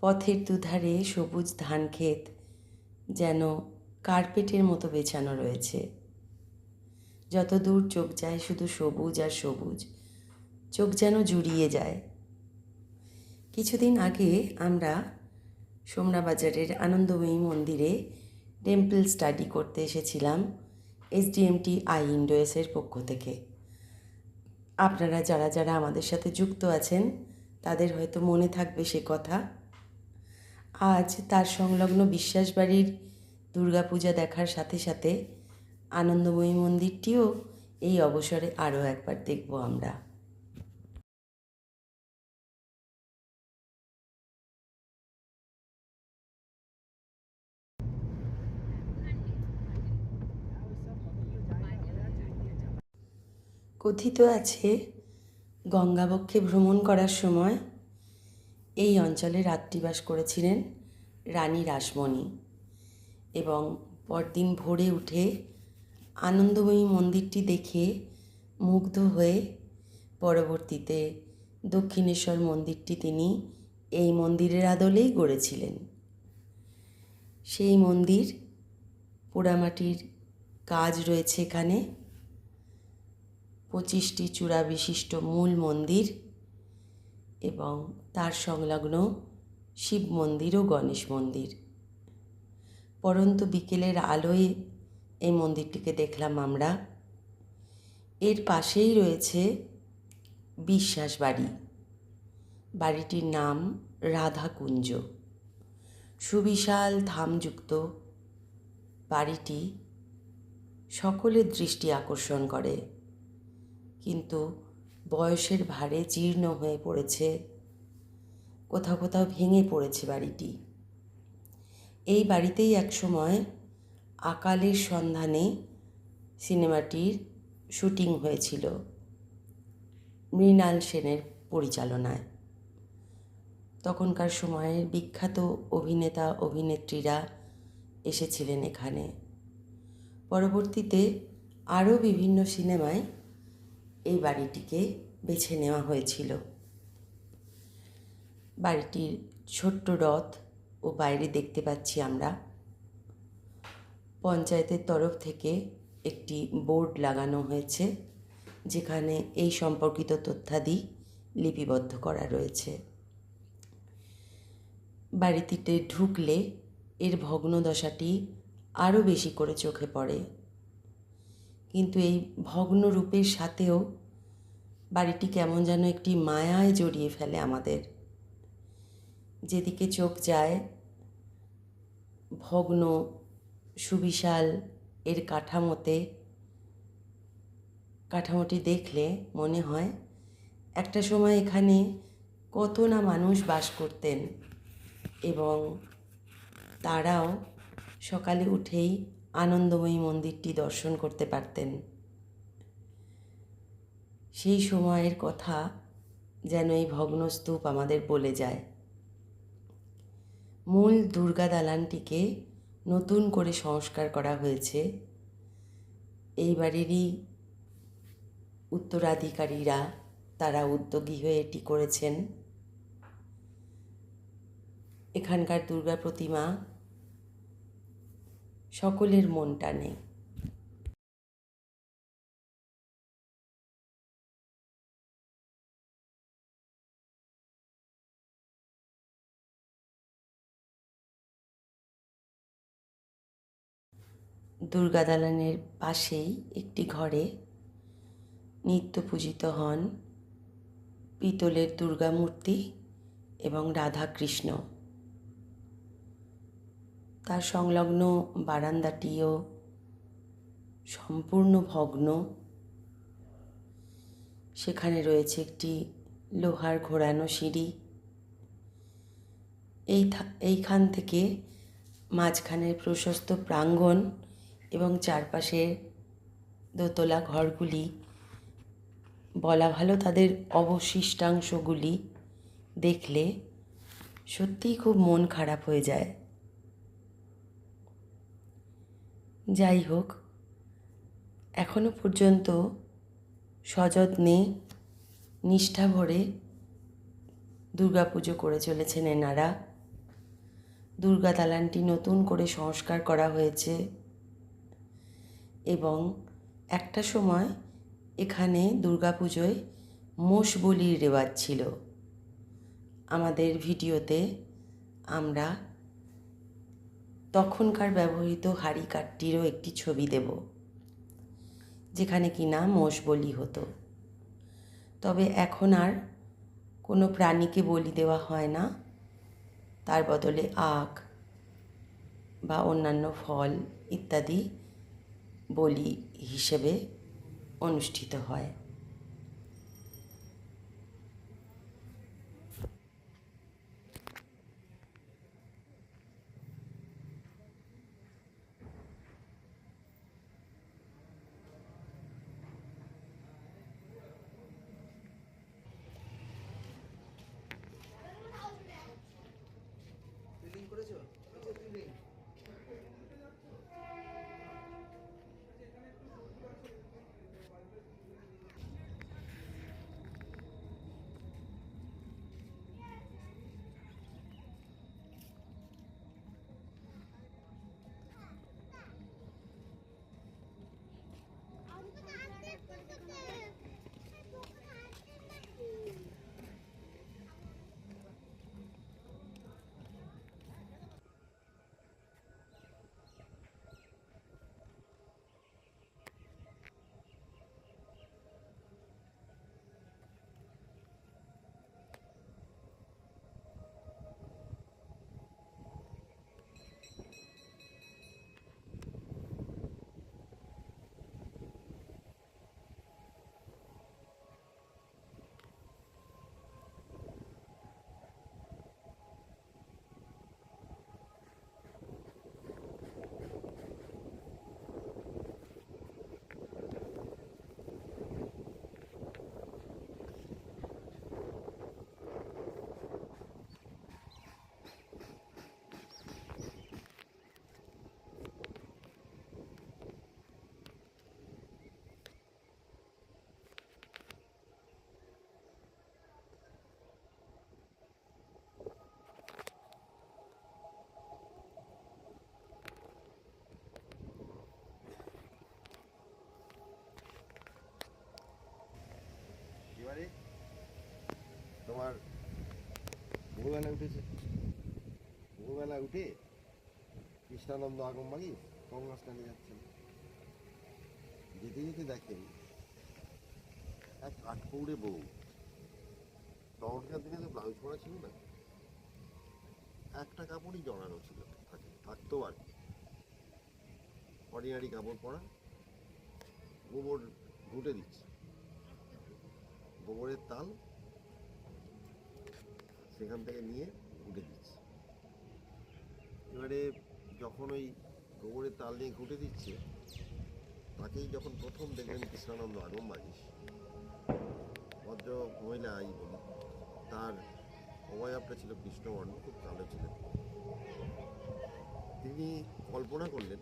পথের দুধারে সবুজ ধান ক্ষেত যেন কার্পেটের মতো বেছানো রয়েছে। যত দূর চোখ যায় শুধু সবুজ আর সবুজ, চোখ যেন জুড়িয়ে যায়। কিছুদিন আগে আমরা সোমনা বাজারের আনন্দময়ী মন্দিরে টেম্পল স্টাডি করতে এসেছিলাম এসডিএমটি আই ইন্ডোএসের পক্ষ থেকে। আপনারা যারা যারা আমাদের সাথে যুক্ত আছেন, তাদের হয়তো মনে থাকবে সে কথা। আজ তার সংলগ্ন বিশ্বাসবাড়ির দুর্গাপূজা দেখার সাথে সাথে আনন্দময়ী মন্দিরটিও এই অবসরে আরও একবার দেখব আমরা। কথিত আছে, গঙ্গাবক্ষে ভ্রমণ করার সময় এই অঞ্চলে রাত্রিবাস করেছিলেন রানী রাসমণি এবং পরদিন ভোরে উঠে আনন্দময়ী মন্দিরটি দেখে মুগ্ধ হয়ে পরবর্তীতে দক্ষিণেশ্বর মন্দিরটি তিনি এই মন্দিরের আদলেই গড়েছিলেন। সেই মন্দির পোড়ামাটির কাজ রয়েছে এখানে। পঁচিশটি চূড়া বিশিষ্ট মূল মন্দির এবং তার সংলগ্ন শিব মন্দির ও গণেশ মন্দির। পরন্তু বিকেলের আলোয় এই মন্দিরটিকে দেখলাম আমরা। এর পাশেই রয়েছে বিশ্বাস বাড়ি। বাড়িটির নাম রাধাকুঞ্জ সুবিশাল ধামযুক্ত বাড়িটি সকলের দৃষ্টি আকর্ষণ করে। কিন্তু বয়সের ভারে জীর্ণ হয়ে পড়েছে। কোথাও কোথাও ভেঙে পড়েছে বাড়িটি। এই বাড়িতেই একসময় আকালের সন্ধানে সিনেমাটির শুটিং হয়েছিল মৃণাল সেনের পরিচালনায়। তখনকার সময়ের বিখ্যাত অভিনেতা, অভিনেত্রীরা এসেছিলেন এখানে। পরবর্তীতে আরও বিভিন্ন সিনেমায় এই বাড়িটিকে বেছে নেওয়া হয়েছিল। বাড়িটির ছোট্ট রথ ও বাইরে দেখতে পাচ্ছি আমরা। পঞ্চায়েতের তরফ থেকে একটি বোর্ড লাগানো হয়েছে, যেখানে এই সম্পর্কিত তথ্যাদি লিপিবদ্ধ করা রয়েছে। বাড়িটিতে ঢুকলে এর ভগ্নদশাটি আরও বেশি করে চোখে পড়ে। কিন্তু এই ভগ্ন রূপের সাথেও বাড়িটি কেমন যেন একটি মায়ায় জড়িয়ে ফেলে আমাদের। যেদিকে চোখ যায়, ভগ্ন, সুবিশাল এর কাঠামোতে, কাঠামোটি দেখলে মনে হয় একটা সময় এখানে কত না মানুষ বাস করতেন এবং তারাও সকালে উঠেই আনন্দময়ী মন্দিরটি দর্শন করতে পারতেন। সেই সময়ের কথা যেন এই ভগ্নস্তূপ আমাদের বলে যায়। মূল দুর্গা দালানটিকে নতুন করে সংস্কার করা হয়েছে। এই বাড়িরই উত্তরাধিকারীরা তারা উদ্যোগী হয়ে এটি করেছেন। এখানকার দুর্গা প্রতিমা সকলের মন টানে। দুর্গা দালানের পাশেই একটি ঘরে নিত্য পূজিত হন পিতলের দুর্গামূর্তি এবং রাধাকৃষ্ণ তার সংলগ্ন বারান্দাটিও সম্পূর্ণ ভগ্ন। সেখানে রয়েছে একটি লোহার ঘোরানো সিঁড়ি। এই এইখান থেকে মাঝখানের প্রশস্ত প্রাঙ্গণ এবং চারপাশে দোতলা ঘরগুলি। বলা ভালো তাদের অবশিষ্টাংশগুলি দেখলে সত্যিই খুব মন খারাপ হয়ে যায়। যাই হোক, এখনও পর্যন্ত সযত্নে নিষ্ঠা ভরে দুর্গাপুজো করে চলেছেন এনারা। দুর্গা দালানটি নতুন করে সংস্কার করা হয়েছে এবং একটা সময় এখানে দুর্গাপুজোয় মোষ বলির রেওয়াজ ছিল। আমাদের ভিডিওতে আমরা তখনকার ব্যবহৃত হাঁড়ি কাঠটিরও একটি ছবি দেব, যেখানে কিনা মোষ বলি হতো। তবে এখন আর কোনো প্রাণীকে বলি দেওয়া হয় না। তার বদলে আখ বা অন্যান্য ফল ইত্যাদি বলি হিসেবে অনুষ্ঠিত হয়। এবারে তোমার ভোরবেলা উঠেছে। ভোরবেলা উঠে কৃষ্ণানন্দ আগমবাগি গঙ্গা স্নানে যাচ্ছেন। যেতে যেতে দেখেন এক আটপৌড়ে বউ। তখনকার দিনে তো ব্লাউজ পরা ছিল না। একটা কাপড়ই জড়ানো ছিল থাকে, থাকতো আর কি। অর্ডিনারি কাপড় পরা গোবর ঘুটে দিচ্ছে। গোবরের তাল সেখান থেকে নিয়ে ঘুটে দিচ্ছে। এবারে যখন ওই গোবরের তাল নিয়ে ঘুটে দিচ্ছে, তাকেই যখন প্রথম দেখলেন কৃষ্ণানন্দ আগম বাগিস ভদ্র মহিলা এই বলি, তার অবয়বটা ছিল কৃষ্ণবর্ণ, খুব কালো ছিলেন তিনি কল্পনা করলেন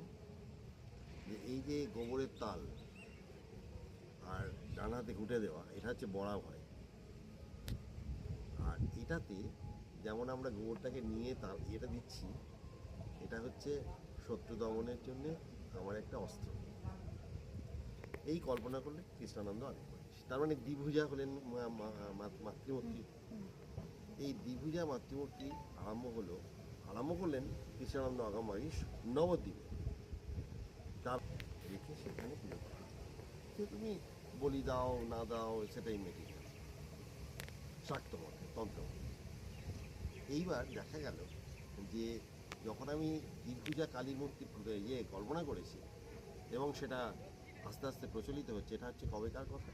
যে এই যে গোবরের তাল আর ডান হাতে ঘুটে দেওয়া, এটা হচ্ছে বড়া ভয় আর এটাতে যেমন আমরা গোবরটাকে নিয়ে তার এটা দিচ্ছি, এটা হচ্ছে শত্রু দমনের জন্য আমার একটা অস্ত্র। এই কল্পনা করলে কৃষ্ণানন্দ আগে তার মানে দ্বিভুজা হলেন মাতৃমূর্তি। এই দ্বিভুজা মাতৃমূর্তি আরম্ভ হলো, আরম্ভ করলেন কৃষ্ণানন্দ আগামারি নবদ্বীপে। তার রেখে সেখানে পুজো করা তুমি বলি দাও, না দাও, সেটাই মেটেরিয়াল শাক্ত মতে তন্ত্র এইবার দেখা গেল যে যখন আমি দীর্ঘজা কালী মূর্তি ইয়ে কল্পনা করেছি এবং সেটা আস্তে আস্তে প্রচলিত হচ্ছে, এটা হচ্ছে কবেকার কথা?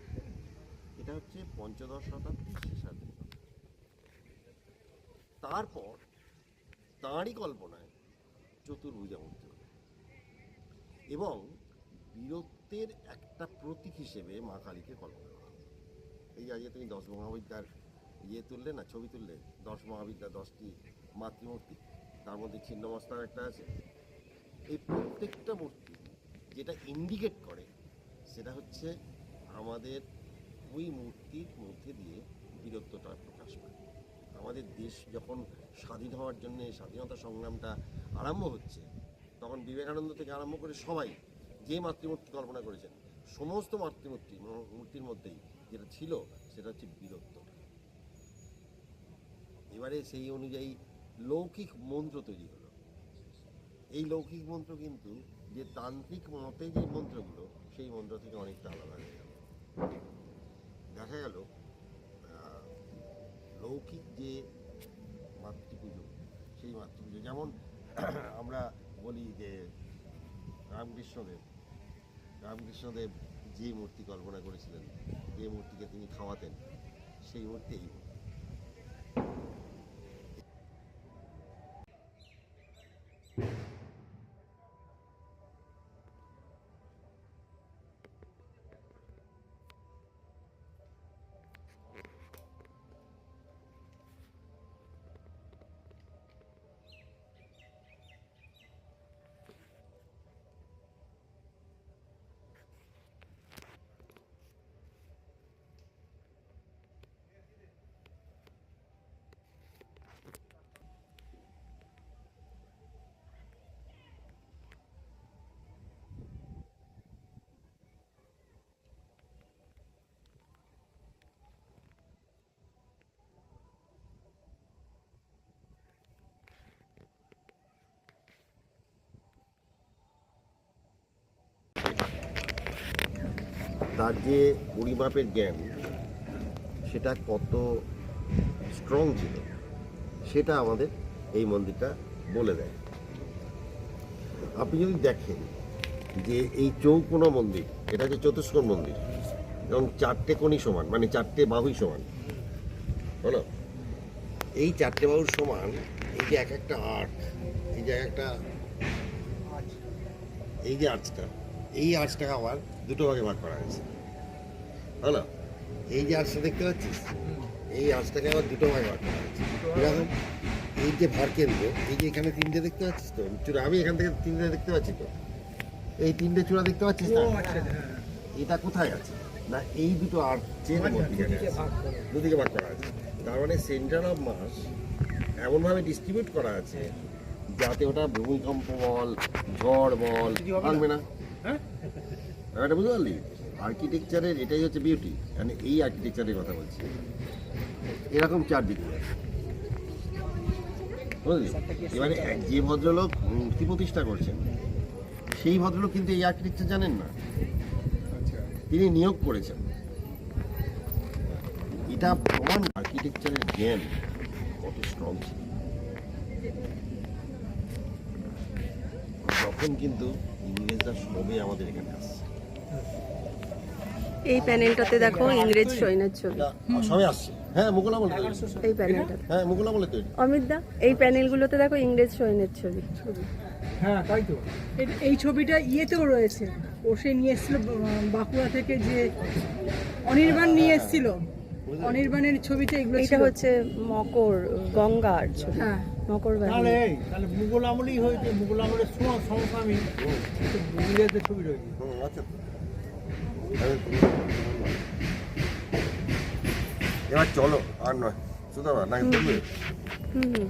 এটা হচ্ছে পঞ্চদশ শতাব্দীর শেষার্ধের তারপর তাঁরই কল্পনায় চতুর্ভুজা মূর্তি। এবং এবং বীরত্বের একটা প্রতীক হিসেবে মা কালীকে কল্পনা করা। এই আজকে তুমি দশ মহাবিদ্যার ইয়ে তুললে না, ছবি তুললে, দশ মহাবিদ্যা, দশটি মাতৃমূর্তি, তার মধ্যে ছিন্নমস্তার একটা আছে এই প্রত্যেকটা মূর্তি যেটা ইন্ডিকেট করে, সেটা হচ্ছে আমাদের ওই মূর্তির মধ্যে দিয়ে বীরত্বটা প্রকাশ পায় আমাদের দেশ যখন স্বাধীন হওয়ার জন্য, স্বাধীনতা সংগ্রামটা আরম্ভ হচ্ছে, তখন বিবেকানন্দ থেকে আরম্ভ করে সবাই যে মাতৃমূর্তি কল্পনা করেছেন, সমস্ত মাতৃমূর্তি মূর্তির মধ্যেই যেটা ছিল সেটা হচ্ছে বীরত্ব। এবারে সেই অনুযায়ী লৌকিক মন্ত্র তৈরি হলো। এই লৌকিক মন্ত্র কিন্তু যে তান্ত্রিক মতে যে মন্ত্রগুলো, সেই মন্ত্র থেকে অনেকটা আলাদা হয়ে গেল। দেখা গেল লৌকিক যে মাতৃপুজো, সেই মাতৃপুজো যেমন আমরা বলি যে রামকৃষ্ণদেব রামকৃষ্ণদেব যে মূর্তি কল্পনা করেছিলেন যে মূর্তিকে তিনি খাওয়াতেন সেই মূর্তি এই মূর্তি। তার যে পরিমাপের জ্ঞান সেটা কত স্ট্রং ছিল, সেটা আমাদের এই মন্দিরটা বলে দেয়। আপনি যদি দেখেন যে এই চৌকোনা মন্দির, এটা হচ্ছে চতুষ্কোণ মন্দির, এবং চারটে কোণই সমান মানে চারটে বাহুই সমান, হলো? এই চারটে বাহুর সমান, এই যে এক একটা আর্ট এই যে এক একটা এই যে আর্চটা, এই আর্চটাকে আবার দুটো ভাগে ভাগ করা হয়েছে। হলো? এই যে আর্চটা দেখতে পাচ্ছিস? এই আর্চটাকে আবার দুটো ভাগে ভাগ করা হয়েছে। এরকম এই যে ভার কেন্দ্র এই যে এখানে তিনটে দেখতে পাচ্ছিস তো? চূড়া আমি এখান থেকে তিনটে দেখতে পাচ্ছি তো? এই তিনটে চূড়া দেখতে পাচ্ছিস না? এটা কোথায় আছে? না এই দুটো আর্চের মধ্যে দুদিকে ভাগ করা আছে। তার মানে সেন্টার অফ মাস এমনভাবে ডিস্ট্রিবিউট করা আছে যাতে ওটা ভূমিকম্প বল ঝড় বল ভাঙবে না। হ্যাঁ? এটা বুঝতে পারলি? আর্কিটেকচারের এটাই হচ্ছে বিউটি মানে এই আর্কিটেকচারের কথা বলছি। এরকম চারদিকে। বুঝলি? এবারে যে ভদ্রলোক মূর্তি প্রতিষ্ঠা করছেন সেই ভদ্রলোক কিন্তু এই আর্কিটেকচার জানেন না। তিনি নিয়োগ করেছেন। এটা প্রমাণ আর্কিটেকচারের জ্ঞান। কত স্ট্রং ছিল। তখন কিন্তু ইংরেজরা সবে আমাদের এখানে আসছে। এই প্যানেলটাতে দেখো ইংরেজ সৈন্যের ছবি। এটা সবে আসছে। হ্যাঁ মুঘল আমলে তৈরি। এই প্যানেলটাতে হ্যাঁ মুঘল আমলে তৈরি। অমিত দা এই প্যানেলগুলোতে দেখো ইংরেজ সৈন্যের ছবি। হ্যাঁ তাই তো। এই ছবিটা ইয়েতেও রয়েছে। ও সে নিয়ে এসেছিল বাঁকুড়া থেকে যে অনির্বাণ নিয়ে এসেছিল। অনির্বাণের ছবিতে এগুলো এটা হচ্ছে মকর গঙ্গার ছবি। হ্যাঁ। মকর তাহলে এই তাহলে মুঘল আমলেই হয়েছে। মুঘল আমলের সময় সমসাময়িক। ছবি রয়েছে। আচ্ছা। আমি- এবার চলো আর নয়। সুতরাং নাকি হুম হুম।